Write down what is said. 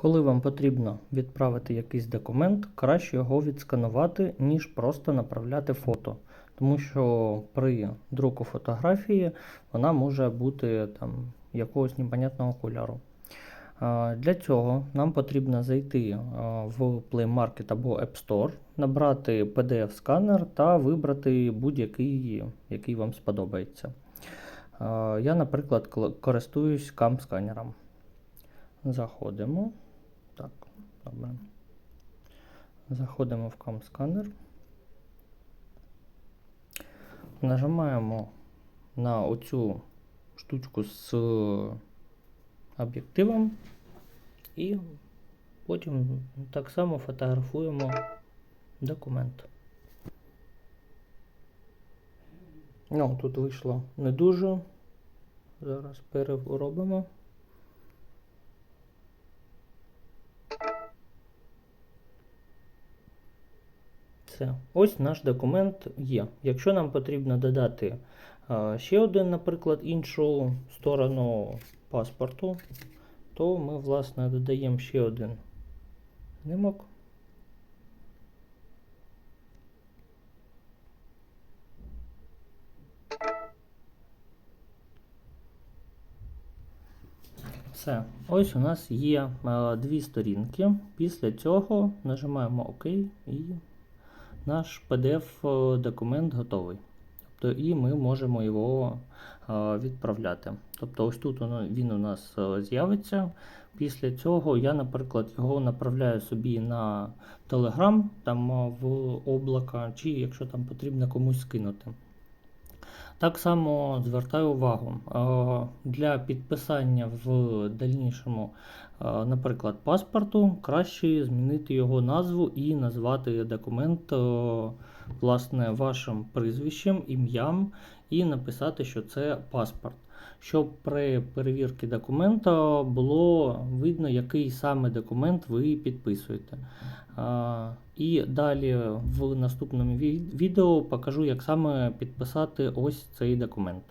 Коли вам потрібно відправити якийсь документ, краще його відсканувати, ніж просто направляти фото. Тому що при друку фотографії вона може бути там якогось непонятного кольору. Для цього нам потрібно зайти в Play Market або App Store, набрати PDF-сканер та вибрати будь-який, який вам сподобається. Я, наприклад, користуюсь CAM-сканером. Заходимо. Добре. Заходимо в CAM-сканер. Нажимаємо на оцю штучку з об'єктивом і потім так само фотографуємо документ. Ну, тут вийшло не дуже. Зараз переробимо. Все. Ось наш документ є. Якщо нам потрібно додати а, ще один, наприклад, іншу сторону паспорту, то ми, власне, додаємо ще один знімок. Все, ось у нас є е, дві сторінки. Після цього нажимаємо ОК і наш PDF-документ готовий. Тобто і ми можемо його е, відправляти. Тобто ось тут він у нас е, з'явиться. Після цього я, наприклад, його направляю собі на Telegram там е, в облака, чи якщо там потрібно комусь скинути. Так само звертаю увагу е, для підписання в дальнішому, е, наприклад, паспорту, краще змінити його назву і назвати документ е, власне вашим прізвищем, ім'ям і написати, що це паспорт. Щоб при перевірці документа було видно, який саме документ ви підписуєте. І далі в наступному відео покажу, як саме підписати ось цей документ.